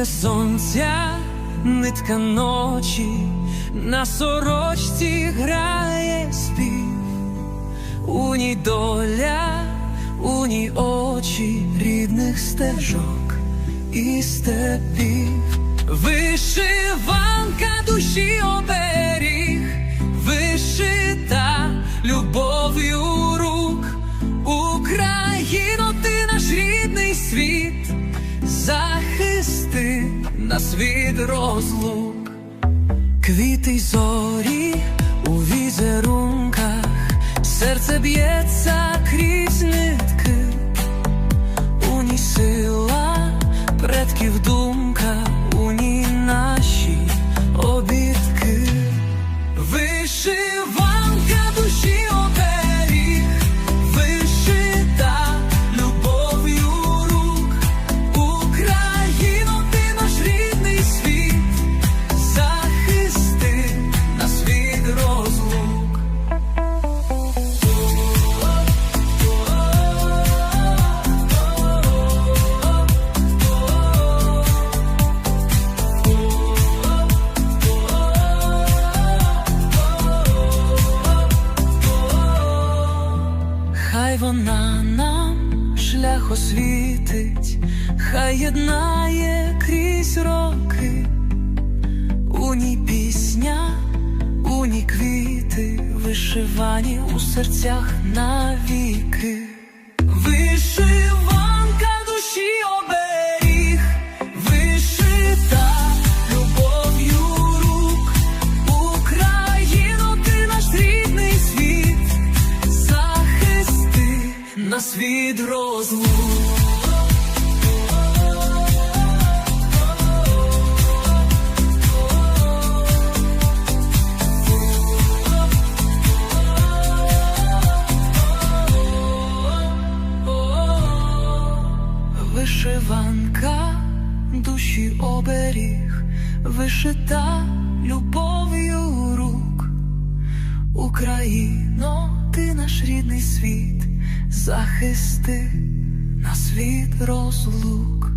Нитка сонця, нитка ночі, на сорочці грає спів, у ній доля, у ній очі рідних стежок і степів, вишиванка душі оберіг, захисти світ розлук, квіти зорі у візерунках, серце б'ється крізь нитки, у предків думка, вона нам шлях освітить, хай єднає крізь роки, у ній пісня, у ній квіти, вишивані у серцях навіки. Нас від розлук. Вишиванка душі оберіг, вишита любов'ю рук. Україно, ти наш рідний світ, захисти нас від розлук.